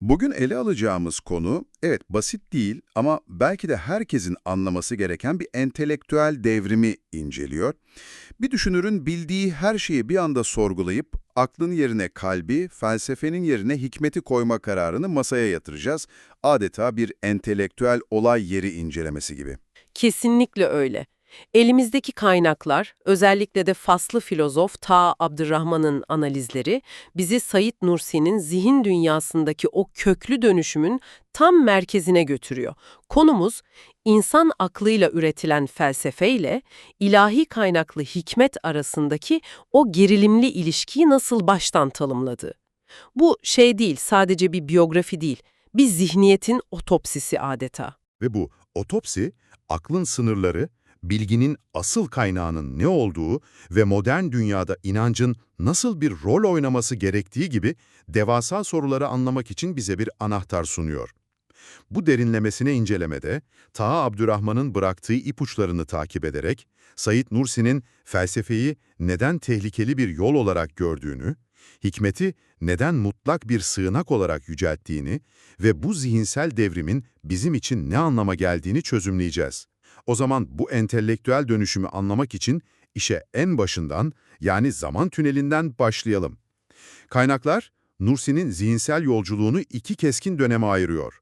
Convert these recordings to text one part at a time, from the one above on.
Bugün ele alacağımız konu, evet basit değil ama belki de herkesin anlaması gereken bir entelektüel devrimi inceliyor. Bir düşünürün bildiği her şeyi bir anda sorgulayıp, aklın yerine kalbi, felsefenin yerine hikmeti koyma kararını masaya yatıracağız. Adeta bir entelektüel olay yeri incelemesi gibi. Kesinlikle öyle. Elimizdeki kaynaklar, özellikle de faslı filozof Ta Abdurrahman'ın analizleri, bizi Said Nursi'nin zihin dünyasındaki o köklü dönüşümün tam merkezine götürüyor. Konumuz, insan aklıyla üretilen felsefeyle ilahi kaynaklı hikmet arasındaki o gerilimli ilişkiyi nasıl baştan tanımladığı. Bu şey değil, sadece bir biyografi değil, bir zihniyetin otopsisi adeta. Ve bu otopsi, aklın sınırları, bilginin asıl kaynağının ne olduğu ve modern dünyada inancın nasıl bir rol oynaması gerektiği gibi devasa soruları anlamak için bize bir anahtar sunuyor. Bu derinlemesine incelemede, Taha Abdurrahman'ın bıraktığı ipuçlarını takip ederek, Said Nursi'nin felsefeyi neden tehlikeli bir yol olarak gördüğünü, hikmeti neden mutlak bir sığınak olarak yücelttiğini ve bu zihinsel devrimin bizim için ne anlama geldiğini çözümleyeceğiz. O zaman bu entelektüel dönüşümü anlamak için işe en başından yani zaman tünelinden başlayalım. Kaynaklar, Nursi'nin zihinsel yolculuğunu iki keskin döneme ayırıyor.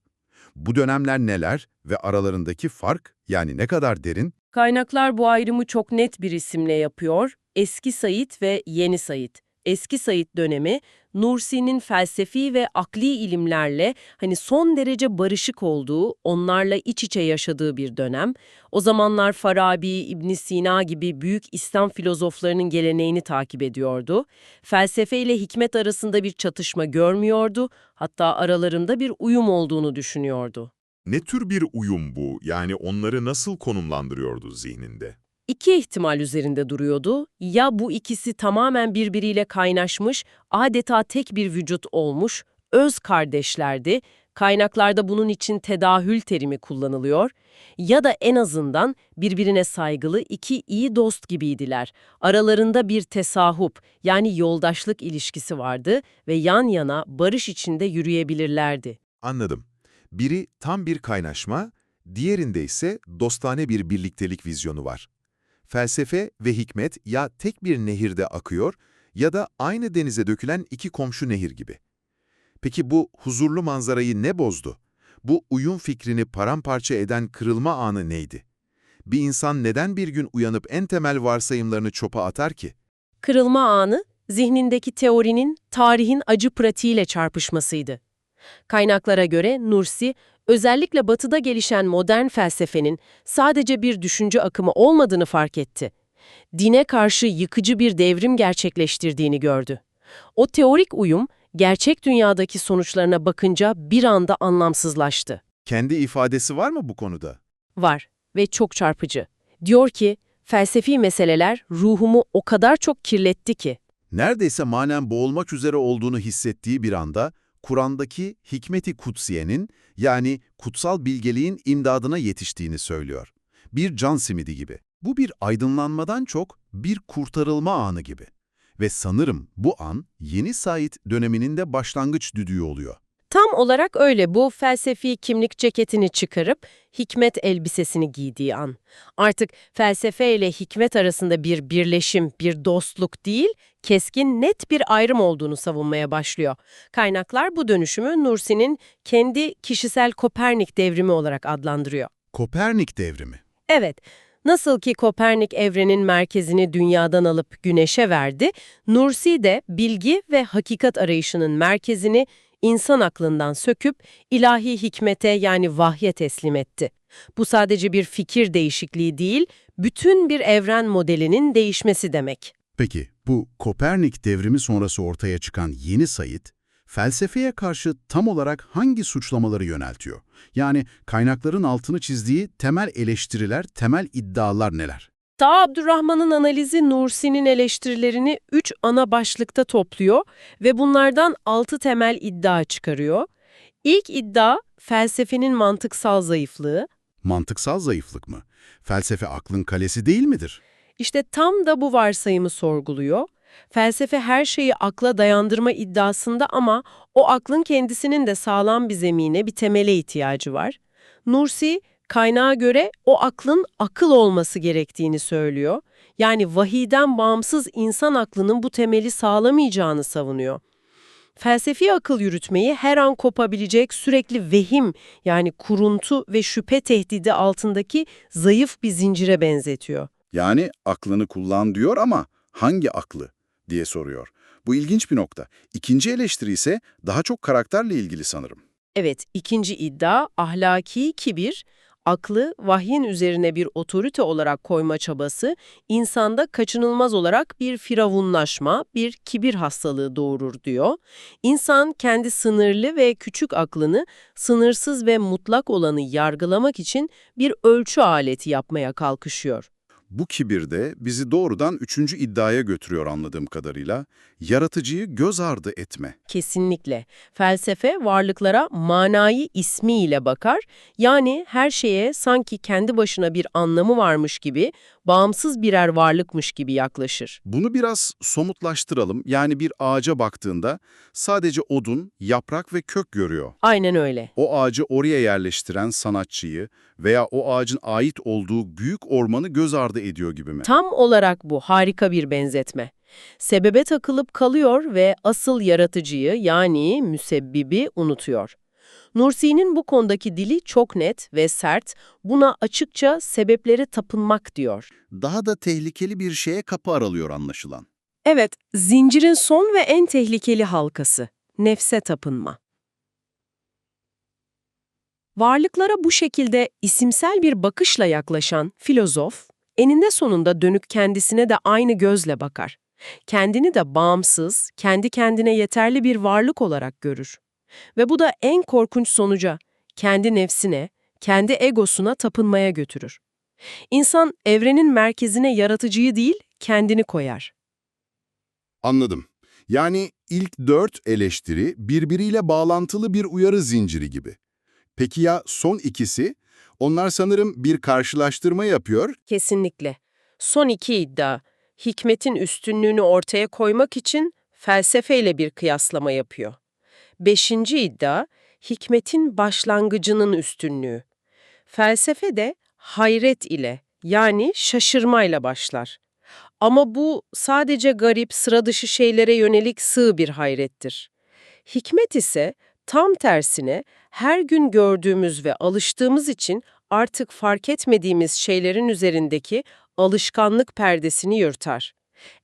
Bu dönemler neler ve aralarındaki fark yani ne kadar derin? Kaynaklar bu ayrımı çok net bir isimle yapıyor. Eski Said ve Yeni Said. Eski Said dönemi, Nursi'nin felsefi ve akli ilimlerle hani son derece barışık olduğu, onlarla iç içe yaşadığı bir dönem. O zamanlar Farabi, İbn Sina gibi büyük İslam filozoflarının geleneğini takip ediyordu. Felsefe ile hikmet arasında bir çatışma görmüyordu, hatta aralarında bir uyum olduğunu düşünüyordu. Ne tür bir uyum bu? Yani onları nasıl konumlandırıyordu zihninde? İki ihtimal üzerinde duruyordu. Ya bu ikisi tamamen birbiriyle kaynaşmış, adeta tek bir vücut olmuş, öz kardeşlerdi. Kaynaklarda bunun için tedahül terimi kullanılıyor. Ya da en azından birbirine saygılı iki iyi dost gibiydiler. Aralarında bir tesahup yani yoldaşlık ilişkisi vardı ve yan yana barış içinde yürüyebilirlerdi. Anladım. Biri tam bir kaynaşma, diğerinde ise dostane bir birliktelik vizyonu var. Felsefe ve hikmet ya tek bir nehirde akıyor ya da aynı denize dökülen iki komşu nehir gibi. Peki bu huzurlu manzarayı ne bozdu? Bu uyum fikrini paramparça eden kırılma anı neydi? Bir insan neden bir gün uyanıp en temel varsayımlarını çopa atar ki? Kırılma anı, zihnindeki teorinin, tarihin acı pratiğiyle çarpışmasıydı. Kaynaklara göre Nursi, özellikle batıda gelişen modern felsefenin sadece bir düşünce akımı olmadığını fark etti. Dine karşı yıkıcı bir devrim gerçekleştirdiğini gördü. O teorik uyum, gerçek dünyadaki sonuçlarına bakınca bir anda anlamsızlaştı. Kendi ifadesi var mı bu konuda? Var ve çok çarpıcı. Diyor ki, felsefi meseleler ruhumu o kadar çok kirletti ki. Neredeyse manen boğulmak üzere olduğunu hissettiği bir anda, Kur'an'daki hikmeti kutsiyenin yani kutsal bilgeliğin imdadına yetiştiğini söylüyor. Bir can simidi gibi. Bu bir aydınlanmadan çok bir kurtarılma anı gibi. Ve sanırım bu an yeni Said döneminin de başlangıç düdüğü oluyor. Tam olarak öyle bu felsefi kimlik ceketini çıkarıp hikmet elbisesini giydiği an. Artık felsefe ile hikmet arasında bir birleşim, bir dostluk değil, keskin net bir ayrım olduğunu savunmaya başlıyor. Kaynaklar bu dönüşümü Nursi'nin kendi kişisel Kopernik devrimi olarak adlandırıyor. Kopernik devrimi. Evet, nasıl ki Kopernik evrenin merkezini dünyadan alıp güneşe verdi, Nursi de bilgi ve hakikat arayışının merkezini insan aklından söküp ilahi hikmete yani vahye teslim etti. Bu sadece bir fikir değişikliği değil, bütün bir evren modelinin değişmesi demek. Peki bu Kopernik devrimi sonrası ortaya çıkan yeni Said, felsefeye karşı tam olarak hangi suçlamaları yöneltiyor? Yani kaynakların altını çizdiği temel eleştiriler, temel iddialar neler? Ta Abdurrahman'ın analizi Nursi'nin eleştirilerini üç ana başlıkta topluyor ve bunlardan altı temel iddia çıkarıyor. İlk iddia felsefenin mantıksal zayıflığı. Mantıksal zayıflık mı? Felsefe aklın kalesi değil midir? İşte tam da bu varsayımı sorguluyor. Felsefe her şeyi akla dayandırma iddiasında ama o aklın kendisinin de sağlam bir zemine, bir temele ihtiyacı var. Nursi, kaynağa göre o aklın akıl olması gerektiğini söylüyor. Yani vahiden bağımsız insan aklının bu temeli sağlamayacağını savunuyor. Felsefi akıl yürütmeyi her an kopabilecek sürekli vehim yani kuruntu ve şüphe tehdidi altındaki zayıf bir zincire benzetiyor. Yani aklını kullan diyor ama hangi aklı diye soruyor. Bu ilginç bir nokta. İkinci eleştiri ise daha çok karakterle ilgili sanırım. Evet, ikinci iddia ahlaki kibir, aklı vahyin üzerine bir otorite olarak koyma çabası, insanda kaçınılmaz olarak bir firavunlaşma, bir kibir hastalığı doğurur diyor. İnsan kendi sınırlı ve küçük aklını sınırsız ve mutlak olanı yargılamak için bir ölçü aleti yapmaya kalkışıyor. Bu kibir de bizi doğrudan üçüncü iddiaya götürüyor anladığım kadarıyla. Yaratıcıyı göz ardı etme. Kesinlikle. Felsefe varlıklara manayı ismiyle bakar. Yani her şeye sanki kendi başına bir anlamı varmış gibi, bağımsız birer varlıkmış gibi yaklaşır. Bunu biraz somutlaştıralım. Yani bir ağaca baktığında sadece odun, yaprak ve kök görüyor. Aynen öyle. O ağacı oraya yerleştiren sanatçıyı veya o ağacın ait olduğu büyük ormanı göz ardı ediyor gibi mi? Tam olarak bu harika bir benzetme. Sebebe takılıp kalıyor ve asıl yaratıcıyı yani müsebbibi unutuyor. Nursi'nin bu konudaki dili çok net ve sert, buna açıkça sebeplere tapınmak diyor. Daha da tehlikeli bir şeye kapı aralıyor anlaşılan. Evet, zincirin son ve en tehlikeli halkası, nefse tapınma. Varlıklara bu şekilde isimsel bir bakışla yaklaşan filozof, eninde sonunda dönük kendisine de aynı gözle bakar. Kendini de bağımsız, kendi kendine yeterli bir varlık olarak görür. Ve bu da en korkunç sonuca, kendi nefsine, kendi egosuna tapınmaya götürür. İnsan evrenin merkezine yaratıcıyı değil, kendini koyar. Anladım. Yani ilk dört eleştiri birbiriyle bağlantılı bir uyarı zinciri gibi. Peki ya son ikisi? Onlar sanırım bir karşılaştırma yapıyor. Kesinlikle. Son iki iddia, hikmetin üstünlüğünü ortaya koymak için felsefeyle bir kıyaslama yapıyor. Beşinci iddia, hikmetin başlangıcının üstünlüğü. Felsefe de hayret ile yani şaşırmayla başlar. Ama bu sadece garip, sıra dışı şeylere yönelik sığ bir hayrettir. Hikmet ise tam tersine her gün gördüğümüz ve alıştığımız için artık fark etmediğimiz şeylerin üzerindeki alışkanlık perdesini yırtar.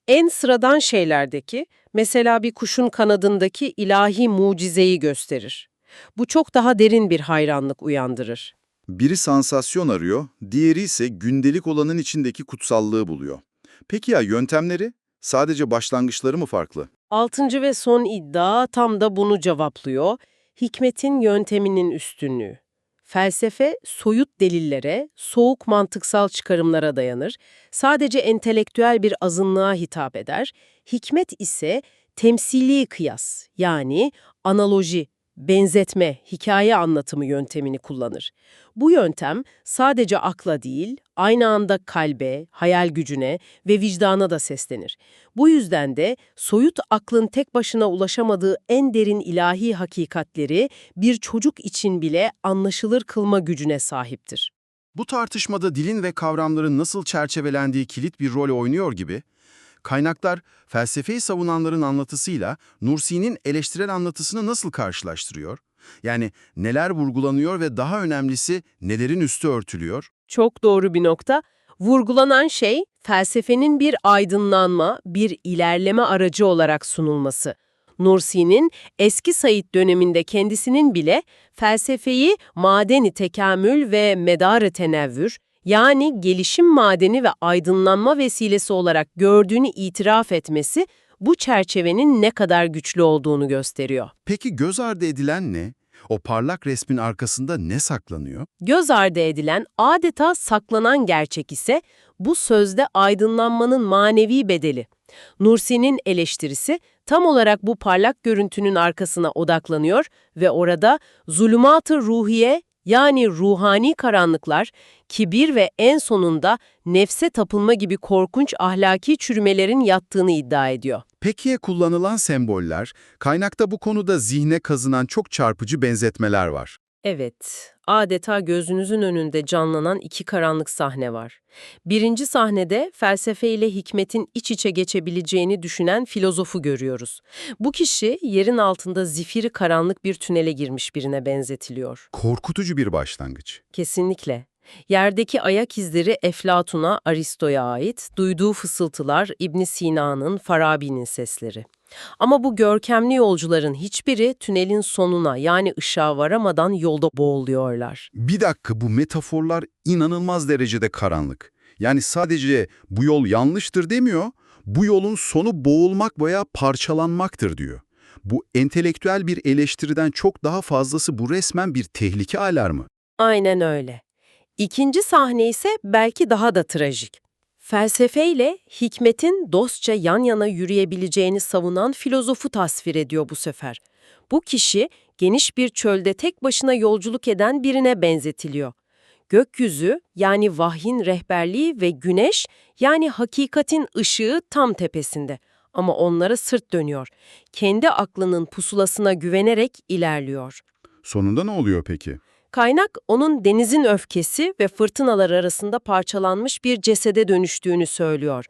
En sıradan şeylerdeki, mesela bir kuşun kanadındaki ilahi mucizeyi gösterir. Bu çok daha derin bir hayranlık uyandırır. Biri sansasyon arıyor, diğeri ise gündelik olanın içindeki kutsallığı buluyor. Peki ya yöntemleri? Sadece başlangıçları mı farklı? Altıncı ve son iddia tam da bunu cevaplıyor. Hikmetin yönteminin üstünlüğü. Felsefe, soyut delillere, soğuk mantıksal çıkarımlara dayanır. Sadece entelektüel bir azınlığa hitap eder. Hikmet ise temsili kıyas, yani analoji, benzetme, hikaye anlatımı yöntemini kullanır. Bu yöntem sadece akla değil, aynı anda kalbe, hayal gücüne ve vicdana da seslenir. Bu yüzden de soyut aklın tek başına ulaşamadığı en derin ilahi hakikatleri bir çocuk için bile anlaşılır kılma gücüne sahiptir. Bu tartışmada dilin ve kavramların nasıl çerçevelendiği kilit bir rol oynuyor gibi, kaynaklar felsefeyi savunanların anlatısıyla Nursi'nin eleştirel anlatısını nasıl karşılaştırıyor? Yani neler vurgulanıyor ve daha önemlisi nelerin üstü örtülüyor? Çok doğru bir nokta. Vurgulanan şey felsefenin bir aydınlanma, bir ilerleme aracı olarak sunulması. Nursi'nin eski Said döneminde kendisinin bile felsefeyi madeni tekamül ve medarı tenevvür, yani gelişim madeni ve aydınlanma vesilesi olarak gördüğünü itiraf etmesi bu çerçevenin ne kadar güçlü olduğunu gösteriyor. Peki göz ardı edilen ne? O parlak resmin arkasında ne saklanıyor? Göz ardı edilen adeta saklanan gerçek ise bu sözde aydınlanmanın manevi bedeli. Nursi'nin eleştirisi tam olarak bu parlak görüntünün arkasına odaklanıyor ve orada zulümat-ı ruhiye Yani ruhani karanlıklar, kibir ve en sonunda nefse tapınma gibi korkunç ahlaki çürümelerin yattığını iddia ediyor. Peki ya kullanılan semboller? Kaynakta bu konuda zihne kazınan çok çarpıcı benzetmeler var. Evet, adeta gözünüzün önünde canlanan iki karanlık sahne var. Birinci sahnede felsefe ile hikmetin iç içe geçebileceğini düşünen filozofu görüyoruz. Bu kişi yerin altında zifiri karanlık bir tünele girmiş birine benzetiliyor. Korkutucu bir başlangıç. Kesinlikle. Yerdeki ayak izleri Eflatun'a, Aristo'ya ait, duyduğu fısıltılar İbn Sina'nın, Farabi'nin sesleri. Ama bu görkemli yolcuların hiçbiri tünelin sonuna yani ışığa varamadan yolda boğuluyorlar. Bir dakika bu metaforlar inanılmaz derecede karanlık. Yani sadece bu yol yanlıştır demiyor, bu yolun sonu boğulmak veya parçalanmaktır diyor. Bu entelektüel bir eleştiriden çok daha fazlası bu resmen bir tehlike alarmı. Aynen öyle. İkinci sahne ise belki daha da trajik. Felsefeyle hikmetin dostça yan yana yürüyebileceğini savunan filozofu tasvir ediyor bu sefer. Bu kişi geniş bir çölde tek başına yolculuk eden birine benzetiliyor. Gökyüzü yani vahyin rehberliği ve güneş yani hakikatin ışığı tam tepesinde. Ama onlara sırt dönüyor. Kendi aklının pusulasına güvenerek ilerliyor. Sonunda ne oluyor peki? Kaynak onun denizin öfkesi ve fırtınalar arasında parçalanmış bir cesede dönüştüğünü söylüyor.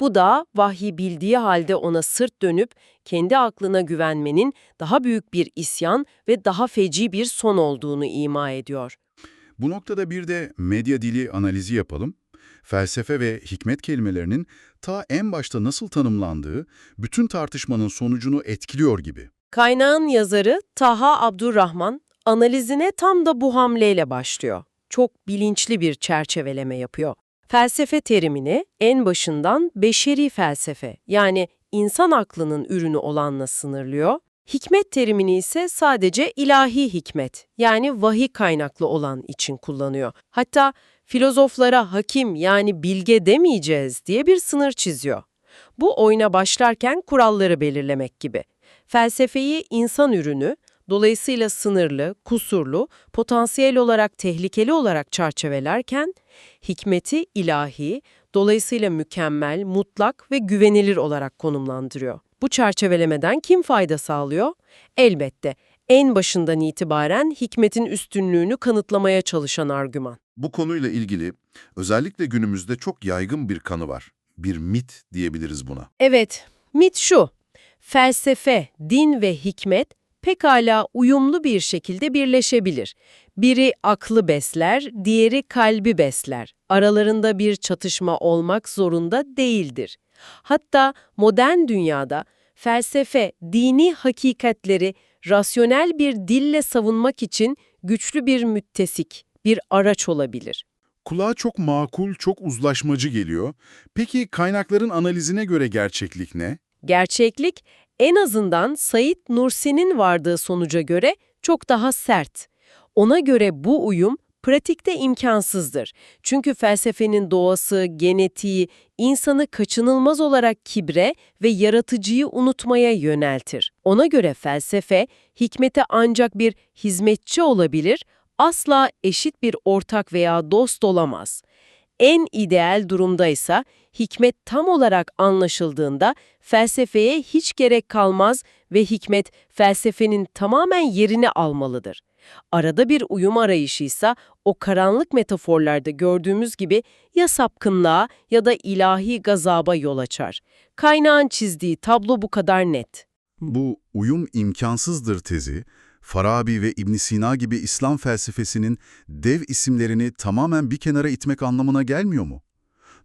Bu da vahyi bildiği halde ona sırt dönüp kendi aklına güvenmenin daha büyük bir isyan ve daha feci bir son olduğunu ima ediyor. Bu noktada bir de medya dili analizi yapalım. Felsefe ve hikmet kelimelerinin ta en başta nasıl tanımlandığı bütün tartışmanın sonucunu etkiliyor gibi. Kaynağın yazarı Taha Abdurrahman analizine tam da bu hamleyle başlıyor. Çok bilinçli bir çerçeveleme yapıyor. Felsefe terimini en başından beşeri felsefe yani insan aklının ürünü olanla sınırlıyor. Hikmet terimini ise sadece ilahi hikmet yani vahiy kaynaklı olan için kullanıyor. Hatta filozoflara hakim yani bilge demeyeceğiz diye bir sınır çiziyor. Bu oyuna başlarken kuralları belirlemek gibi. Felsefeyi insan ürünü, dolayısıyla sınırlı, kusurlu, potansiyel olarak tehlikeli olarak çerçevelerken, hikmeti ilahi, dolayısıyla mükemmel, mutlak ve güvenilir olarak konumlandırıyor. Bu çerçevelemeden kim fayda sağlıyor? Elbette en başından itibaren hikmetin üstünlüğünü kanıtlamaya çalışan argüman. Bu konuyla ilgili özellikle günümüzde çok yaygın bir kanı var. Bir mit diyebiliriz buna. Evet, mit şu. Felsefe, din ve hikmet pekala uyumlu bir şekilde birleşebilir. Biri aklı besler, diğeri kalbi besler. Aralarında bir çatışma olmak zorunda değildir. Hatta modern dünyada felsefe, dini hakikatleri rasyonel bir dille savunmak için güçlü bir müttesik, bir araç olabilir. Kulağa çok makul, çok uzlaşmacı geliyor. Peki kaynakların analizine göre gerçeklik ne? Gerçeklik, en azından Said Nursi'nin vardığı sonuca göre çok daha sert. Ona göre bu uyum pratikte imkansızdır. Çünkü felsefenin doğası, genetiği, insanı kaçınılmaz olarak kibre ve yaratıcıyı unutmaya yöneltir. Ona göre felsefe, hikmete ancak bir hizmetçi olabilir, asla eşit bir ortak veya dost olamaz. En ideal durumdaysa hikmet tam olarak anlaşıldığında felsefeye hiç gerek kalmaz ve hikmet felsefenin tamamen yerini almalıdır. Arada bir uyum arayışıysa o karanlık metaforlarda gördüğümüz gibi ya sapkınlığa ya da ilahi gazaba yol açar. Kaynağın çizdiği tablo bu kadar net. Bu uyum imkansızdır tezi, Farabi ve İbn Sina gibi İslam felsefesinin dev isimlerini tamamen bir kenara itmek anlamına gelmiyor mu?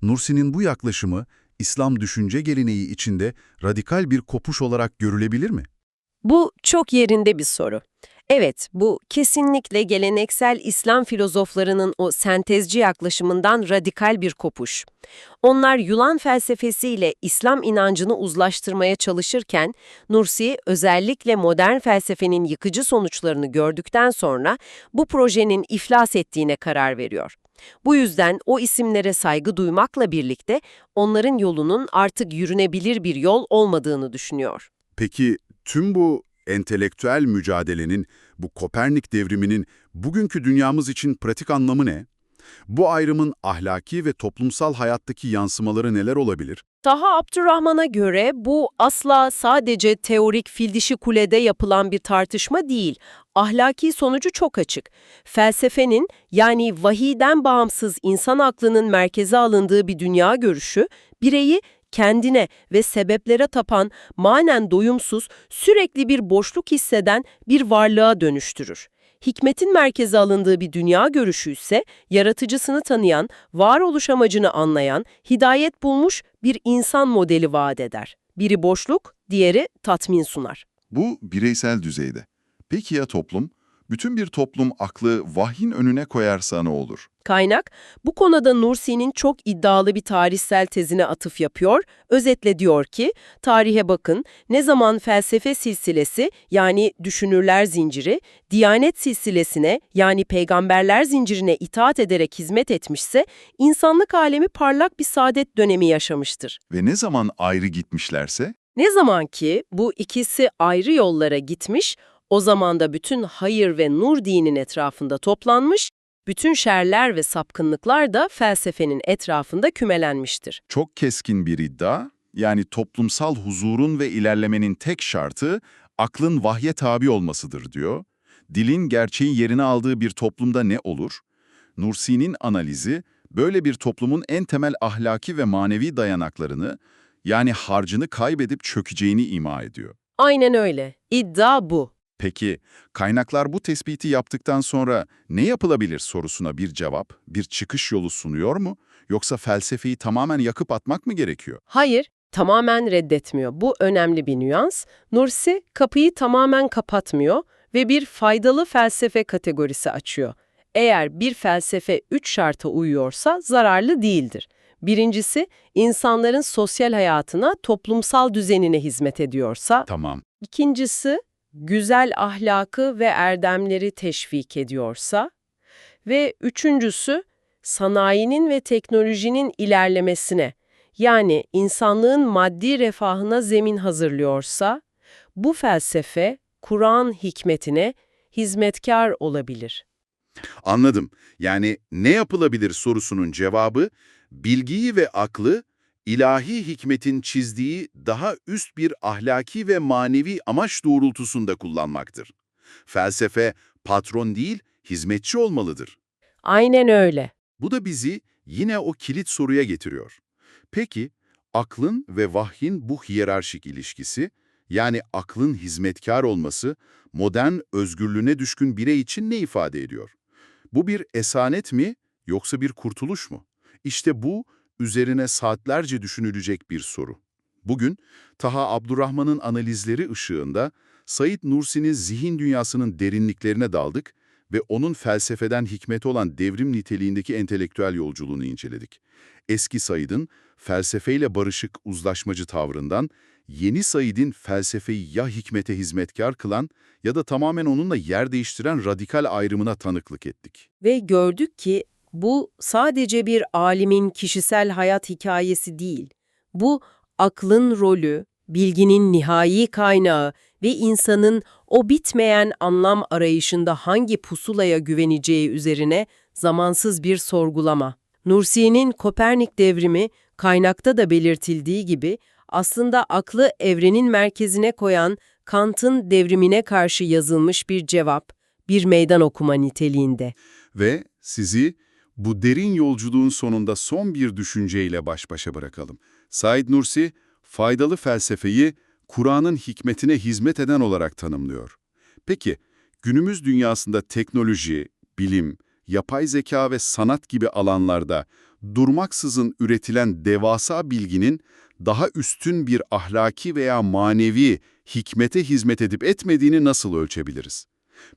Nursi'nin bu yaklaşımı, İslam düşünce geleneği içinde radikal bir kopuş olarak görülebilir mi? Bu çok yerinde bir soru. Evet, bu kesinlikle geleneksel İslam filozoflarının o sentezci yaklaşımından radikal bir kopuş. Onlar Yunan felsefesiyle İslam inancını uzlaştırmaya çalışırken, Nursi özellikle modern felsefenin yıkıcı sonuçlarını gördükten sonra bu projenin iflas ettiğine karar veriyor. Bu yüzden o isimlere saygı duymakla birlikte onların yolunun artık yürünebilir bir yol olmadığını düşünüyor. Peki tüm bu entelektüel mücadelenin, bu Kopernik devriminin bugünkü dünyamız için pratik anlamı ne? Bu ayrımın ahlaki ve toplumsal hayattaki yansımaları neler olabilir? Taha Abdurrahman'a göre bu asla sadece teorik fildişi kulede yapılan bir tartışma değil. Ahlaki sonucu çok açık. Felsefenin yani vahiden bağımsız insan aklının merkeze alındığı bir dünya görüşü, bireyi kendine ve sebeplere tapan, manen doyumsuz, sürekli bir boşluk hisseden bir varlığa dönüştürür. Hikmetin merkeze alındığı bir dünya görüşü ise yaratıcısını tanıyan, varoluş amacını anlayan, hidayet bulmuş bir insan modeli vaat eder. Biri boşluk, diğeri tatmin sunar. Bu bireysel düzeyde. Peki ya toplum? Bütün bir toplum aklı vahyin önüne koyarsa ne olur? Kaynak, bu konuda Nursi'nin çok iddialı bir tarihsel tezine atıf yapıyor. Özetle diyor ki, tarihe bakın, ne zaman felsefe silsilesi yani düşünürler zinciri, diyanet silsilesine yani peygamberler zincirine itaat ederek hizmet etmişse, insanlık alemi parlak bir saadet dönemi yaşamıştır. Ve ne zaman ayrı gitmişlerse? Ne zaman ki bu ikisi ayrı yollara gitmiş, o zaman da bütün hayır ve nur dinin etrafında toplanmış, bütün şerler ve sapkınlıklar da felsefenin etrafında kümelenmiştir. Çok keskin bir iddia, yani toplumsal huzurun ve ilerlemenin tek şartı aklın vahye tabi olmasıdır diyor. Dilin gerçeğin yerini aldığı bir toplumda ne olur? Nursi'nin analizi, böyle bir toplumun en temel ahlaki ve manevi dayanaklarını, yani harcını kaybedip çökeceğini ima ediyor. Aynen öyle. İddia bu. Peki, kaynaklar bu tespiti yaptıktan sonra ne yapılabilir sorusuna bir cevap, bir çıkış yolu sunuyor mu? Yoksa felsefeyi tamamen yakıp atmak mı gerekiyor? Hayır, tamamen reddetmiyor. Bu önemli bir nüans. Nursi kapıyı tamamen kapatmıyor ve bir faydalı felsefe kategorisi açıyor. Eğer bir felsefe üç şarta uyuyorsa zararlı değildir. Birincisi, insanların sosyal hayatına, toplumsal düzenine hizmet ediyorsa. Tamam. İkincisi, güzel ahlakı ve erdemleri teşvik ediyorsa. Ve üçüncüsü, sanayinin ve teknolojinin ilerlemesine, yani insanlığın maddi refahına zemin hazırlıyorsa, bu felsefe, Kur'an hikmetine hizmetkar olabilir. Anladım. Yani ne yapılabilir sorusunun cevabı, bilgiyi ve aklı, ilahi hikmetin çizdiği daha üst bir ahlaki ve manevi amaç doğrultusunda kullanmaktır. Felsefe, patron değil, hizmetçi olmalıdır. Aynen öyle. Bu da bizi yine o kilit soruya getiriyor. Peki, aklın ve vahyin bu hiyerarşik ilişkisi, yani aklın hizmetkar olması, modern özgürlüğüne düşkün birey için ne ifade ediyor? Bu bir esanet mi yoksa bir kurtuluş mu? İşte bu, üzerine saatlerce düşünülecek bir soru. Bugün, Taha Abdurrahman'ın analizleri ışığında, Said Nursi'nin zihin dünyasının derinliklerine daldık ve onun felsefeden hikmeti olan devrim niteliğindeki entelektüel yolculuğunu inceledik. Eski Said'in felsefeyle barışık uzlaşmacı tavrından, yeni Said'in felsefeyi ya hikmete hizmetkar kılan ya da tamamen onunla yer değiştiren radikal ayrımına tanıklık ettik. Ve gördük ki bu sadece bir alimin kişisel hayat hikayesi değil. Bu aklın rolü, bilginin nihai kaynağı ve insanın o bitmeyen anlam arayışında hangi pusulaya güveneceği üzerine zamansız bir sorgulama. Nursi'nin Kopernik devrimi kaynakta da belirtildiği gibi aslında aklı evrenin merkezine koyan Kant'ın devrimine karşı yazılmış bir cevap, bir meydan okuma niteliğinde. Ve sizi bu derin yolculuğun sonunda son bir düşünceyle baş başa bırakalım. Said Nursi, faydalı felsefeyi Kur'an'ın hikmetine hizmet eden olarak tanımlıyor. Peki, günümüz dünyasında teknoloji, bilim, yapay zeka ve sanat gibi alanlarda durmaksızın üretilen devasa bilginin daha üstün bir ahlaki veya manevi hikmete hizmet edip etmediğini nasıl ölçebiliriz?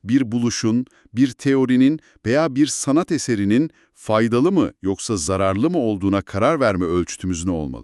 Bir buluşun, bir teorinin veya bir sanat eserinin faydalı mı yoksa zararlı mı olduğuna karar verme ölçütümüz ne olmalı?